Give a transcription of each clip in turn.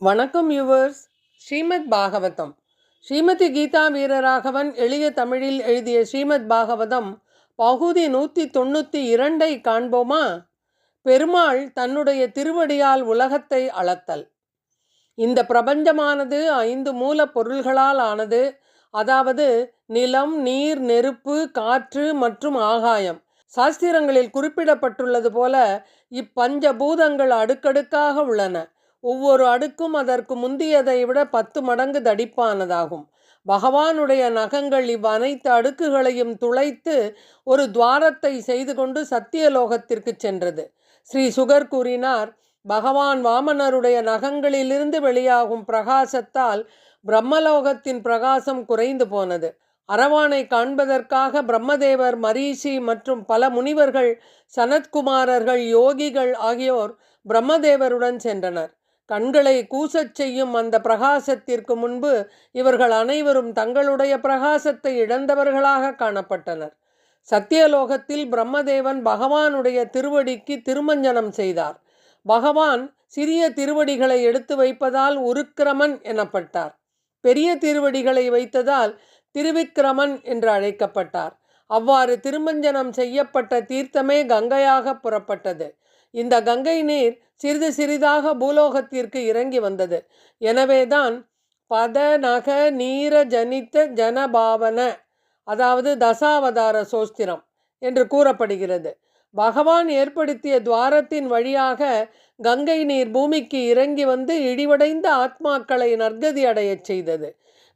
வணக்கம் யுவர்ஸ் ஸ்ரீமத் பாகவதம். ஸ்ரீமதி கீதா வீரராகவன் எளிய தமிழில் எழுதிய ஸ்ரீமத் பாகவதம் பகுதி நூற்றி தொண்ணூற்றி இரண்டை காண்போமா? பெருமாள் தன்னுடைய திருவடியால் உலகத்தை அளத்தல். இந்த பிரபஞ்சமானது ஐந்து மூலப் பொருள்களால் ஆனது. அதாவது நிலம் நீர் நெருப்பு காற்று மற்றும் ஆகாயம். சாஸ்திரங்களில் குறிப்பிடப்பட்டுள்ளது போல இப்பஞ்ச பூதங்கள் அடுக்கடுக்காக உள்ளன. ஒவ்வொரு அடுக்கும் அதற்கு முந்தியதை விட பத்து மடங்கு தடிப்பானதாகும். பகவானுடைய நகங்கள் இவ்வனைத்து அடுக்குகளையும் துளைத்து ஒரு துவாரத்தை செய்து கொண்டு சத்தியலோகத்திற்கு சென்றது. ஸ்ரீ சுகர் கூறினார் பகவான் வாமனருடைய நகங்களிலிருந்து வெளியாகும் பிரகாசத்தால் பிரம்மலோகத்தின் பிரகாசம் குறைந்து போனது. அரவானை காண்பதற்காக பிரம்மதேவர் மரீஷி மற்றும் பல முனிவர்கள் சனத்குமாரர்கள் யோகிகள் ஆகியோர் பிரம்மதேவருடன் சென்றனர். கண்களை கூசச் செய்யும் அந்த பிரகாசத்திற்கு முன்பு இவர்கள் அனைவரும் தங்களுடைய பிரகாசத்தை இழந்தவர்களாக காணப்பட்டனர். சத்தியலோகத்தில் பிரம்மதேவன் பகவானுடைய திருவடிக்கு திருமஞ்சனம் செய்தார். பகவான் சிறிய திருவடிகளை எடுத்து வைப்பதால் உருக்கிரமன் எனப்பட்டார். பெரிய திருவடிகளை வைத்ததால் திருவிக்கிரமன் என்று அழைக்கப்பட்டார். அவ்வாறு திருமஞ்சனம் செய்யப்பட்ட தீர்த்தமே கங்கையாக புறப்பட்டது. இந்த கங்கை நீர் சிறிது சிறிதாக பூலோகத்திற்கு இறங்கி வந்தது. எனவேதான் பத நக நீர ஜனித்த ஜனபாவன அதாவது தசாவதார சோஸ்திரம் என்று கூறப்படுகிறது. பகவான் ஏற்படுத்திய துவாரத்தின் வழியாக கங்கை நீர் பூமிக்கு இறங்கி வந்து இடிவடைந்த ஆத்மாக்களை நற்கதி அடையச் செய்தது.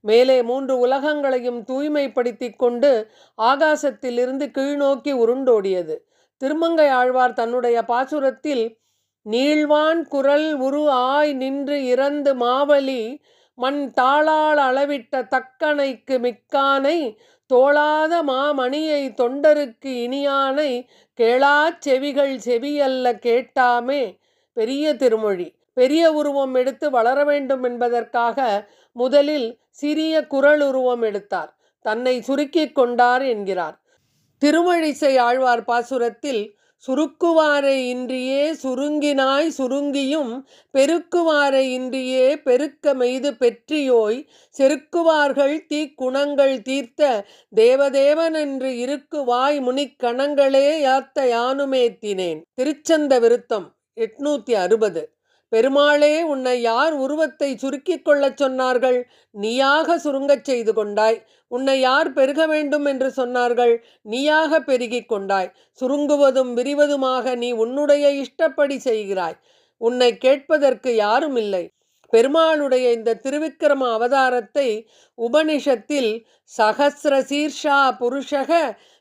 மேலே மூன்று உலகங்களையும் தூய்மைப்படுத்தி கொண்டு ஆகாசத்திலிருந்து கீழ்நோக்கி உருண்டோடியது. திருமங்கை ஆழ்வார் தன்னுடைய பாசுரத்தில் நீழ்வான் குரல் உரு ஆய் நின்று இறந்து மாவலி மண் தாளால் அளவிட்ட தக்கனைக்கு மிக்கானை தோளாத மாமணியை தொண்டருக்கு இனியானை கேளாச் செவிகள் செவியல்ல கேட்டாமே. பெரிய திருமொழி. பெரிய உருவம் எடுத்து வளர வேண்டும் என்பதற்காக முதலில் சிறிய குரல் உருவம் எடுத்தார். தன்னை சுருக்கிக் கொண்டார் என்கிறார். திருமழிசை ஆழ்வார் பாசுரத்தில் சுருக்குவாரை இன்றியே சுருங்கினாய் சுருங்கியும் பெருக்குவாரை இன்றியே பெருக்க மெய்து பெற்றியோய் செருக்குவார்கள் தீக்குணங்கள் தீர்த்த தேவதேவன் என்று இருக்குவாய் முனிக்கணங்களே யாத்த யானுமேத்தினேன் திருச்சந்த விருத்தம் எட்நூத்தி அறுபது. பெருமாளே உன்னை யார் உருவத்தை சுருக்கிக் கொள்ளச் சொன்னார்கள்? நீயாக சுருங்கச் செய்து கொண்டாய். உன்னை யார் பெருக வேண்டும் என்று சொன்னார்கள்? நீயாக பெருகிக் கொண்டாய். சுருங்குவதும் விரிவதுமாக நீ உன்னுடைய இஷ்டப்படி செய்கிறாய். உன்னை கேட்பதற்கு யாரும் இல்லை பெருமாளுடைய இந்த திருவிக்கிரம அவதாரத்தை உபனிஷத்தில் சகசிர சீர்ஷா புருஷக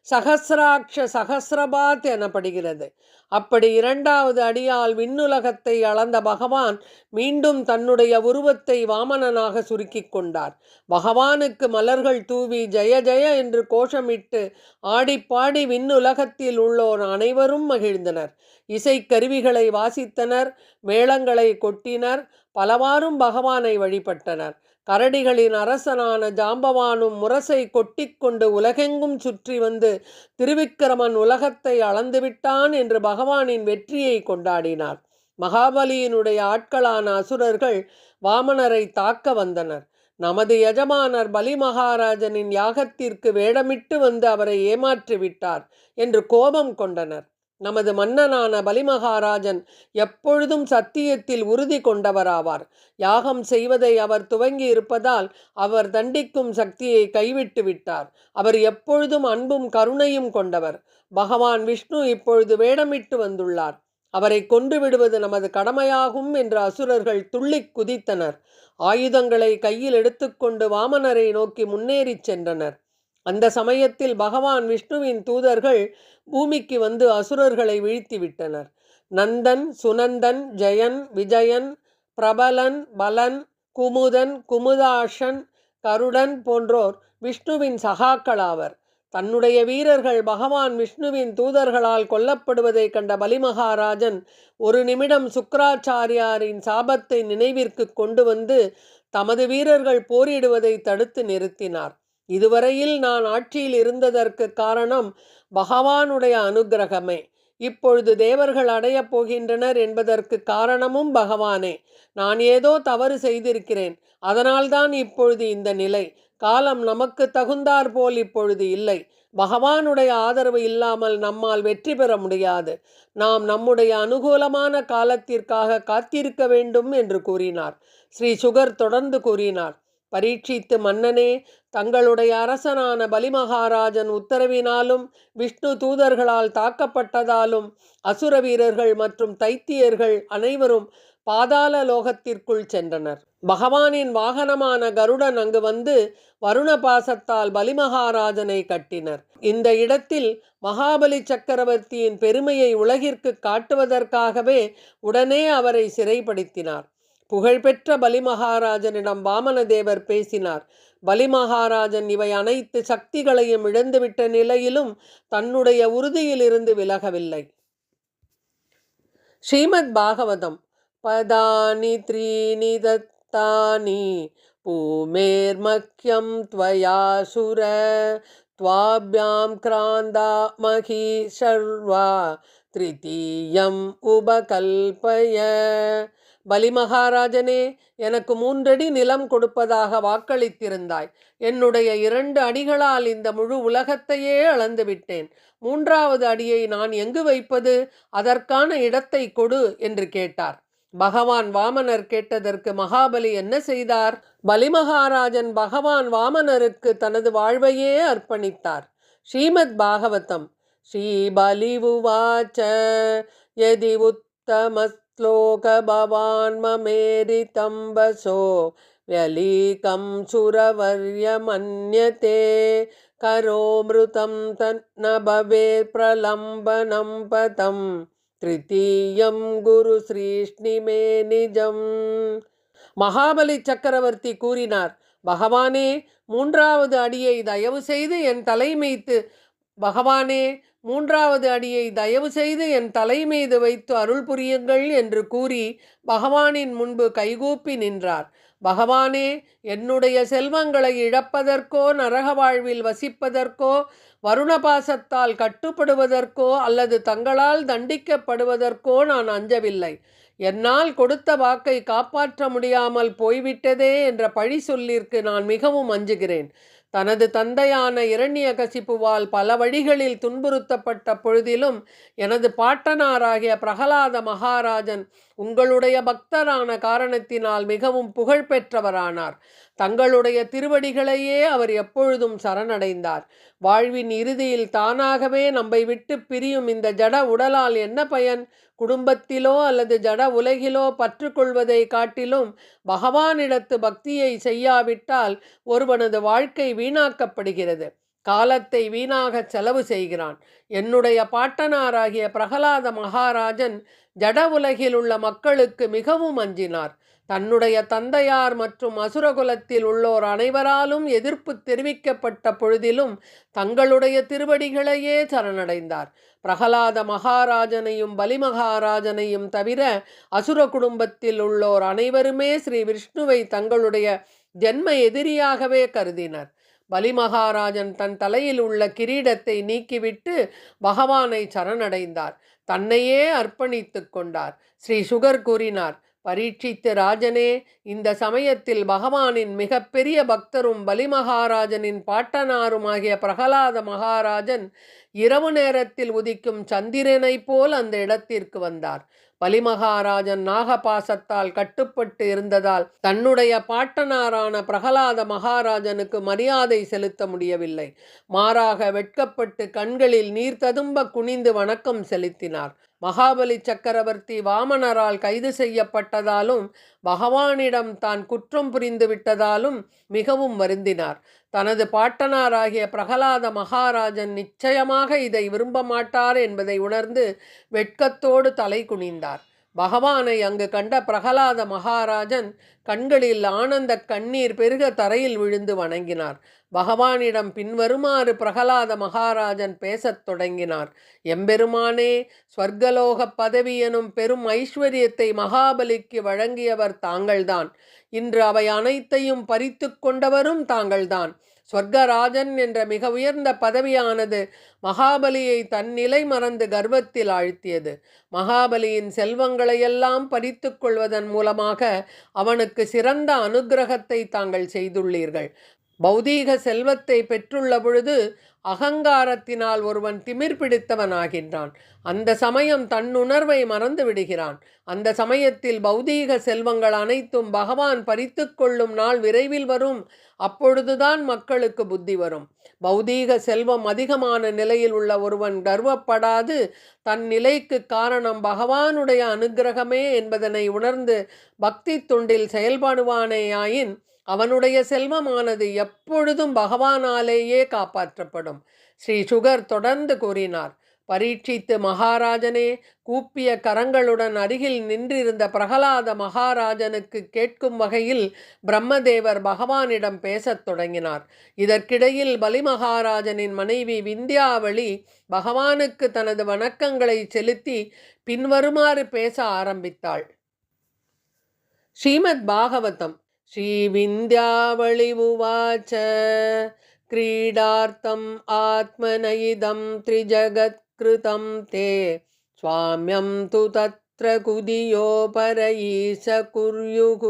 சகசிராட்ச சகசிரபாத் எனப்படுகிறது. அப்படி இரண்டாவது அடியால் விண்ணுலகத்தை அளந்த பகவான் மீண்டும் தன்னுடைய உருவத்தை வாமனனாக சுருக்கிக் கொண்டார். பகவானுக்கு மலர்கள் தூவி ஜெய ஜெய என்று கோஷமிட்டு ஆடிப்பாடி விண்ணுலகத்தில் உள்ளோர் அனைவரும் மகிழ்ந்தனர். இசைக்கருவிகளை வாசித்தனர் மேளங்களை கொட்டினர் பலவாறும் பகவானை வழிபட்டனர். கரடிகளின் அரசனான ஜாம்பவானும் முரசை கொட்டிக்கொண்டு உலகெங்கும் சுற்றி வந்து திருவிக்கிரமன் உலகத்தை அளந்துவிட்டான் என்று பகவானின் வெற்றியை கொண்டாடினார். மகாபலியினுடைய ஆட்களான அசுரர்கள் வாமனரை தாக்க வந்தனர். நமது எஜமானர் பலி மகாராஜனின் யாகத்திற்கு வேடமிட்டு வந்து அவரை ஏமாற்றிவிட்டார் என்று கோபம் கொண்டனர். நமது மன்னனான பலிமகாராஜன் எப்பொழுதும் சத்தியத்தில் உறுதி கொண்டவராவார். யாகம் செய்வதை அவர் துவங்கி இருப்பதால் அவர் தண்டிக்கும் சக்தியை கைவிட்டு விட்டார். அவர் எப்பொழுதும் அன்பும் கருணையும் கொண்டவர். பகவான் விஷ்ணு இப்பொழுது வேடமிட்டு வந்துள்ளார். அவரை கொன்று விடுவது நமது கடமையாகும் என்று அசுரர்கள் துள்ளிக் குதித்தனர். ஆயுதங்களை கையில் எடுத்துக்கொண்டு வாமனரை நோக்கி முன்னேறிச் சென்றனர். அந்த சமயத்தில் பகவான் விஷ்ணுவின் தூதர்கள் பூமிக்கு வந்து அசுரர்களை வீழ்த்திவிட்டனர். நந்தன் சுனந்தன் ஜெயன் விஜயன் பிரபலன் பலன் குமுதன் குமுதாஷன் கருடன் போன்றோர் விஷ்ணுவின் சகாக்களாவர் தன்னுடைய வீரர்கள் பகவான் விஷ்ணுவின் தூதர்களால் கொல்லப்படுவதை கண்ட பலிமகாராஜன் ஒரு நிமிடம் சுக்கராச்சாரியாரின் சாபத்தை நினைவிற்கு கொண்டு வந்து தமது வீரர்கள் போரிடுவதை தடுத்து நிறுத்தினார். இதுவரையில் நான் ஆட்சியில் இருந்ததற்கு காரணம் பகவானுடைய அனுக்கிரகமே இப்பொழுது தேவர்கள் அடையப் போகின்றனர் என்பதற்கு காரணமும் பகவானே. நான் ஏதோ தவறு செய்திருக்கிறேன். அதனால்தான் இப்பொழுது இந்த நிலை. காலம் நமக்கு தகுந்தார் போல் இப்பொழுது இல்லை. பகவானுடைய ஆதரவு இல்லாமல் நம்மால் வெற்றி பெற முடியாது. நாம் நம்முடைய அனுகூலமான காலத்திற்காக காத்திருக்க வேண்டும் என்று கூறினார். ஸ்ரீ சுகர் தொடர்ந்து கூறினார். பரீட்சித்து மன்னனே தங்களுடைய அரசனான பலிமகாராஜன் உத்தரவினாலும் விஷ்ணு தூதர்களால் தாக்கப்பட்டதாலும் அசுர வீரர்கள் மற்றும் தைத்தியர்கள் அனைவரும் பாதாள லோகத்திற்குள் சென்றனர். பகவானின் வாகனமான கருடன் அங்கு வந்து வருண பாசத்தால் பலிமகாராஜனை கட்டினர். இந்த இடத்தில் மகாபலி சக்கரவர்த்தியின் பெருமையை உலகிற்கு காட்டுவதற்காகவே உடனே அவரை சிறைப்படுத்தினார். புகழ்பெற்ற பலிமகாராஜனிடம் வாமனதேவர் பேசினார் பலிமகாராஜன் இவை அனைத்து சக்திகளையும் இழந்துவிட்ட நிலையிலும் தன்னுடைய உறுதியிலிருந்து விலகவில்லை ஸ்ரீமத் பாகவதம் பதானி த்ரீணி தத்தானி பூமேர்மக்கியம் त्वयासुर त्वाभ्यां क्रान्दा मही सर्वा திருத்தீயம் உபகல்பய பலிமகாராஜனே எனக்கு மூன்றடி நிலம் கொடுப்பதாக வாக்களித்திருந்தாய். என்னுடைய இரண்டு அடிகளால் இந்த முழு உலகத்தையே அளந்து விட்டேன் மூன்றாவது அடியை நான் எங்கு வைப்பது? அதற்கான இடத்தை கொடு என்று கேட்டார். பகவான் வாமனர் கேட்டதற்கு மகாபலி என்ன செய்தார்? பலிமகாராஜன் பகவான் வாமனருக்கு தனது வாழ்வையே அர்ப்பணித்தார். ஸ்ரீமத் பாகவதம். ஸ்ரீபலி உவாச்ச யதி உத்தமஸ்லோக பவான் மமேரிதம்பசோ व्यलीकं सुरवर्यमन्यते करोमृतं तन्न भवेत् प्रलम्बनं पतं திருத்தீயம் குரு ஸ்ரீஷ்ணிமே நிஜம் மகாபலி சக்கரவர்த்தி கூறினார் பகவானே மூன்றாவது அடியை தயவு செய்து என் தலை மீது பகவானே மூன்றாவது அடியை தயவு செய்து என் தலை மீது வைத்து அருள் புரியுங்கள் என்று கூறி பகவானின் முன்பு கைகூப்பி நின்றார். பகவானே என்னுடைய செல்வங்களை இழப்பதற்கோ நரக வாழ்வில் வசிப்பதற்கோ வருணபாசத்தால் கட்டுப்படுவதற்கோ அல்லது தங்களால் தண்டிக்கப்படுவதற்கோ நான் அஞ்சவில்லை. என்னால் கொடுத்த வாக்கை காப்பாற்ற முடியாமல் போய்விட்டதே என்ற பழி சொல்லிற்கு நான் மிகவும் அஞ்சுகிறேன். தனது தந்தையான இரண்யகசிப்புவால் பல வழிகளில் துன்புறுத்தப்பட்ட பொழுதிலும் எனது பாட்டனாராகிய பிரகலாத மகாராஜன் உங்களுடைய பக்தரான காரணத்தினால் மிகவும் புகழ் பெற்றவரானார் தங்களுடைய திருவடிகளையே அவர் எப்பொழுதும் சரணடைந்தார். வாழ்வின் இறுதியில் தானாகவே நம்மை விட்டு பிரியும் இந்த ஜட உடலால் என்ன பயன்? குடும்பத்திலோ அல்லது ஜட உலகிலோ பற்றுக்கொள்வதை காட்டிலும் பகவானிடத்து பக்தியை செய்யாவிட்டால் ஒருவனது வாழ்க்கை வீணாக்கப்படுகிறது. காலத்தை வீணாக செலவு செய்கிறான். என்னுடைய பாட்டனாராகிய பிரகலாத மகாராஜன் ஜட உலகில் உள்ள மக்களுக்கு மிகவும் அஞ்சினார். தன்னுடைய தந்தையார் மற்றும் அசுரகுலத்தில் உள்ளோர் அனைவராலும் எதிர்ப்பு தெரிவிக்கப்பட்ட பொழுதிலும் தங்களுடைய திருவடிகளையே சரணடைந்தார். பிரகலாத மகாராஜனையும் பலிமகாராஜனையும் தவிர அசுர குடும்பத்தில் உள்ளோர் அனைவருமே ஸ்ரீ விஷ்ணுவை தங்களுடைய ஜென்ம எதிரியாகவே கருதினர். பலிமகாராஜன் தன் தலையில் உள்ள கிரீடத்தை நீக்கிவிட்டு பகவானை சரணடைந்தார். தன்னையே அர்ப்பணித்து கொண்டார். ஸ்ரீ சுகர் கூறினார் பரீட்சித்து ராஜனே இந்த சமயத்தில் பகவானின் மிகப்பெரிய பக்தரும் பலிமகாராஜனின் பாட்டனாருமாகிய பிரகலாத மகாராஜன் இரவு நேரத்தில் உதிக்கும் சந்திரனைப் போல் அந்த இடத்திற்கு வந்தார். பலிமகாராஜன் நாகபாசத்தால் கட்டுப்பட்டு இருந்ததால் தன்னுடைய பாட்டனாரான பிரகலாத மகாராஜனுக்கு மரியாதை செலுத்த முடியவில்லை. மாறாக வெட்கப்பட்டு கண்களில் நீர் ததும்ப குனிந்து வணக்கம் செலுத்தினார். மகாபலி சக்கரவர்த்தி வாமனரால் கைது செய்யப்பட்டதாலும் பகவானிடம் தான் குற்றம் புரிந்து விட்டதாலும் மிகவும் வருந்தினார். தனது பாட்டனாராகிய பிரகலாத மகாராஜன் நிச்சயமாக இதை விரும்ப மாட்டார் என்பதை உணர்ந்து வெட்கத்தோடு தலை குனிந்தார். பகவானை அங்கு கண்ட பிரகலாத மகாராஜன் கண்களில் ஆனந்த கண்ணீர் பெருக தரையில் விழுந்து வணங்கினார். பகவானிடம் பின்வருமாறு பிரகலாத மகாராஜன் பேசத் தொடங்கினார். எம்பெருமானே ஸ்வர்கலோக பதவி எனும் பெரும் ஐஸ்வர்யத்தை மகாபலிக்கு வழங்கியவர் தாங்கள்தான். இன்று அவை அனைத்தையும் பறித்து கொண்டவரும் தாங்கள்தான். சொர்க்கராஜன் என்ற மிக உயர்ந்த பதவியானது மகாபலியை தன் நிலை மறந்து கர்வத்தில் ஆழ்த்தியது. மகாபலியின் செல்வங்களையெல்லாம் பறித்து கொள்வதன் மூலமாக அவனுக்கு சிறந்த அனுக்கிரகத்தை தாங்கள் செய்துள்ளீர்கள். பௌதீக செல்வத்தை பெற்றுள்ள பொழுது அகங்காரத்தினால் ஒருவன் திமிர் பிடித்தவனாகின்றான். அந்த சமயம் தன்னுணர்வை மறந்து விடுகிறான். அந்த சமயத்தில் பௌதீக செல்வங்கள் அனைத்தும் பகவான் பறித்து கொள்ளும் நாள் விரைவில் வரும். அப்பொழுதுதான் மக்களுக்கு புத்தி வரும். பௌதீக செல்வம் அதிகமான நிலையில் உள்ள ஒருவன் கர்வப்படாது. தன் நிலைக்கு காரணம் பகவானுடைய அனுக்கிரகமே என்பதனை உணர்ந்து பக்தி துண்டில் செயல்படுவானேயாயின் அவனுடைய செல்வமானது எப்பொழுதும் பகவானாலேயே காப்பாற்றப்படும். ஸ்ரீ சுகர் தொடர்ந்து கூறினார். பரீட்சித்து மகாராஜனே கூப்பிய கரங்களுடன் அருகில் நின்றிருந்த பிரகலாத மகாராஜனுக்கு கேட்கும் வகையில் பிரம்மதேவர் பகவானிடம் பேசத் தொடங்கினார். இதற்கிடையில் பலி மகாராஜனின் மனைவி விந்தியாவளி பகவானுக்கு தனது வணக்கங்களை செலுத்தி பின்வருமாறு பேச ஆரம்பித்தாள். ஸ்ரீமத் பாகவதம் श्रीविन्द्यावळि उवाच क्रीडार्थम् आत्मनयिदं त्रिजगत्कृतं ते स्वाम्यं तु तत्र कुदियो परयीश कुर्युः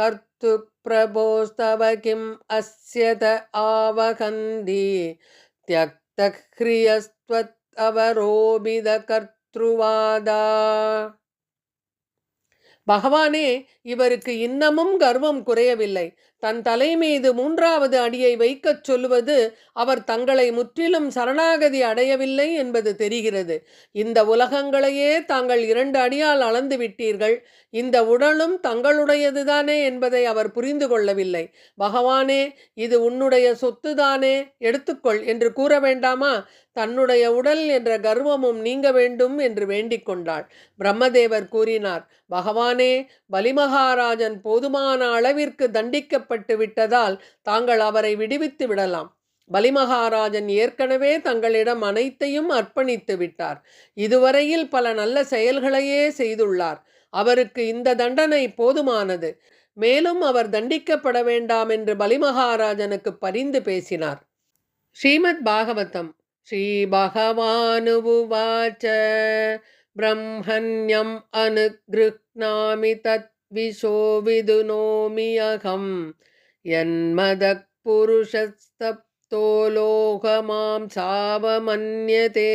कर्तुप्रभोस्तव किम् अस्य त आवहन्ति त्यक्तह्रियस्त्वत् अवरोबिदकर्तृवादा பகவானே இவருக்கு இன்னமும் கர்வம் குறையவில்லை. தன் தலை மீது மூன்றாவது அடியை வைக்கச் சொல்லுவது அவர் தங்களை முற்றிலும் சரணாகதி அடையவில்லை என்பது தெரிகிறது. இந்த உலகங்களையே தாங்கள் இரண்டு அடியால் அளந்து விட்டீர்கள். இந்த உடலும் தங்களுடையதுதானே என்பதை அவர் புரிந்து கொள்ளவில்லை. பகவானே இது உன்னுடைய சொத்துதானே? எடுத்துக்கொள் என்று கூற வேண்டாமா? தன்னுடைய உடல் என்ற கர்வமும் நீங்க வேண்டும் என்று வேண்டிக் கொண்டாள். பிரம்மதேவர் கூறினார் பகவானே பலிமகாராஜன் போதுமான அளவிற்கு தண்டிக்கப்பட்டு விட்டதால் தாங்கள் அவரை விடுவித்து விடலாம். பலிமகாராஜன் ஏற்கனவே தங்களிடம் அனைத்தையும் அர்ப்பணித்து விட்டார். இதுவரையில் பல நல்ல செயல்களையே செய்துள்ளார். அவருக்கு இந்த தண்டனை போதுமானது. மேலும் அவர் தண்டிக்கப்பட வேண்டாம் என்று பலிமகாராஜனுக்கு பரிந்து பேசினார். ஸ்ரீமத் பாகவதம் श्रीभगवानुवाच ब्रह्मण्यम् अनुगृह्णामि तद्विशो विदुनोमि अहं यन्मदः पुरुषस्तप्तो லோகமாம் சாவமன்யதே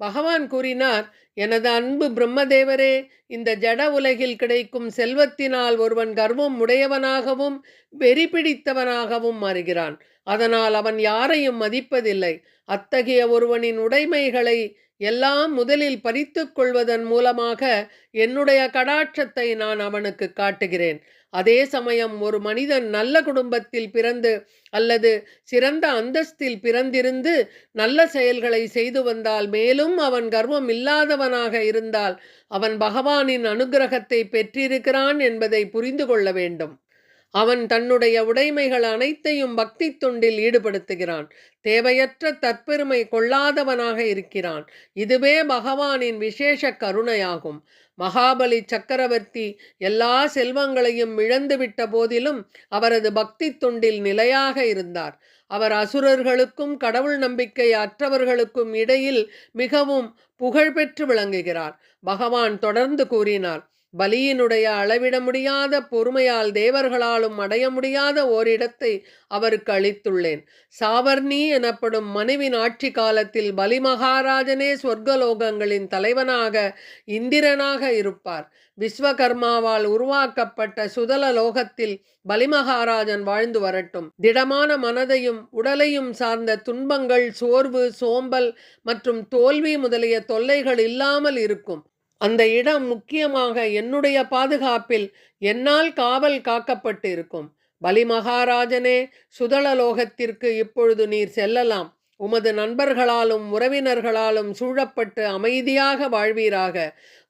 பகவான் கூறினார் எனது அன்பு பிரம்மதேவரே இந்த ஜட உலகில் கிடைக்கும் செல்வத்தினால் ஒருவன் கர்வம் உடையவனாகவும் வெறி பிடித்தவனாகவும் மாறுகிறான் அதனால் அவன் யாரையும் மதிப்பதில்லை. அத்தகைய ஒருவனின் உடைமைகளை எல்லாம் முதலில் பறித்து கொள்வதன் மூலமாக என்னுடைய கடாட்சத்தை நான் அவனுக்கு காட்டுகிறேன். அதே சமயம் ஒரு மனிதன் நல்ல குடும்பத்தில் பிறந்து அல்லது சிறந்த அந்தஸ்தில் பிறந்திருந்து நல்ல செயல்களை செய்து வந்தால் மேலும் அவன் கர்வம் இல்லாதவனாக இருந்தால் அவன் பகவானின் அனுகிரகத்தை பெற்றிருக்கிறான் என்பதை புரிந்து கொள்ள வேண்டும். அவன் தன்னுடைய உடைமைகள் அனைத்தையும் பக்தி தொண்டில் ஈடுபடுத்துகிறான். தேவையற்ற தற்பெருமை கொள்ளாதவனாக இருக்கிறான். இதுவே பகவானின் விசேஷ கருணையாகும். மகாபலி சக்கரவர்த்தி எல்லா செல்வங்களையும் இழந்துவிட்ட போதிலும் அவரது பக்தி தொண்டில் நிலையாக இருந்தார். அவர் அசுரர்களுக்கும் கடவுள் நம்பிக்கை அற்றவர்களுக்கும் இடையில் மிகவும் புகழ்பெற்று விளங்குகிறார். பகவான் தொடர்ந்து கூறினார் பலியினுடைய அளவிட முடியாத பொறுமையால் தேவர்களாலும் அடைய முடியாத ஓரிடத்தை அவருக்கு அளித்துள்ளேன். சாவர்ணி எனப்படும் மனுவின் ஆட்சி காலத்தில் பலி மகாராஜனே சொர்க்கலோகங்களின் தலைவனாக இந்திரனாக இருப்பார். விஸ்வகர்மாவால் உருவாக்கப்பட்ட சுதல லோகத்தில் பலிமகாராஜன் வாழ்ந்து வரட்டும். திடமான மனதையும் உடலையும் சார்ந்த துன்பங்கள் சோர்வு சோம்பல் மற்றும் தோல்வி முதலிய தொல்லைகள் இல்லாமல் இருக்கும். அந்த இடம் முக்கியமாக என்னுடைய பாதுகாப்பில் என்னால் காவல் காக்கப்பட்டு இருக்கும் பலி மகாராஜனே சுதளலோகத்திற்கு இப்பொழுது நீர் செல்லலாம். உமது நண்பர்களாலும் உறவினர்களாலும் சூழப்பட்டு அமைதியாக வாழ்வீராக.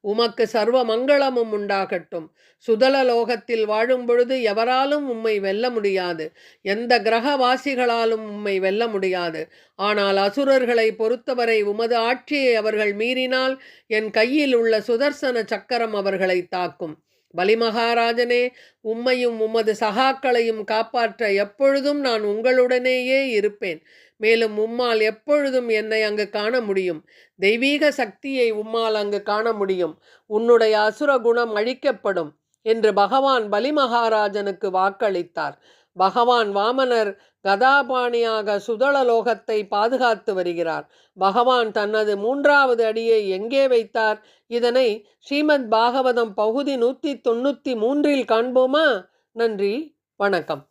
உமக்கு சர்வ மங்களமும் உண்டாகட்டும். சுதலலோகத்தில் வாழும் பொழுது எவராலும் உம்மை வெல்ல முடியாது. எந்த கிரகவாசிகளாலும் உம்மை வெல்ல முடியாது. ஆனால் அசுரர்களை பொறுத்தவரை உமது ஆட்சியை அவர்கள் மீறினால் என் கையில் உள்ள சுதர்சன சக்கரம் அவர்களை தாக்கும். பலிமகாராஜனே உம்மையும் உமது சகாக்களையும் காப்பாற்ற எப்பொழுதும் நான் உங்களுடனேயே இருப்பேன். மேலும் உம்மால் எப்பொழுதும் என்னை அங்கு காண முடியும். தெய்வீக சக்தியை உம்மால் அங்கு காண முடியும். உன்னுடைய அசுர குணம் அழிக்கப்படும் என்று பகவான் பலிமகாராஜனுக்கு வாக்களித்தார். பகவான் வாமனர் கதாபாணியாக சுதளலோகத்தை பாதுகாத்து வருகிறார். பகவான் தனது மூன்றாவது அடியை எங்கே வைத்தார்? இதனை ஸ்ரீமத் பாகவதம் பகுதி நூற்றி தொண்ணூற்றி மூன்றில் காண்போமா? நன்றி வணக்கம்.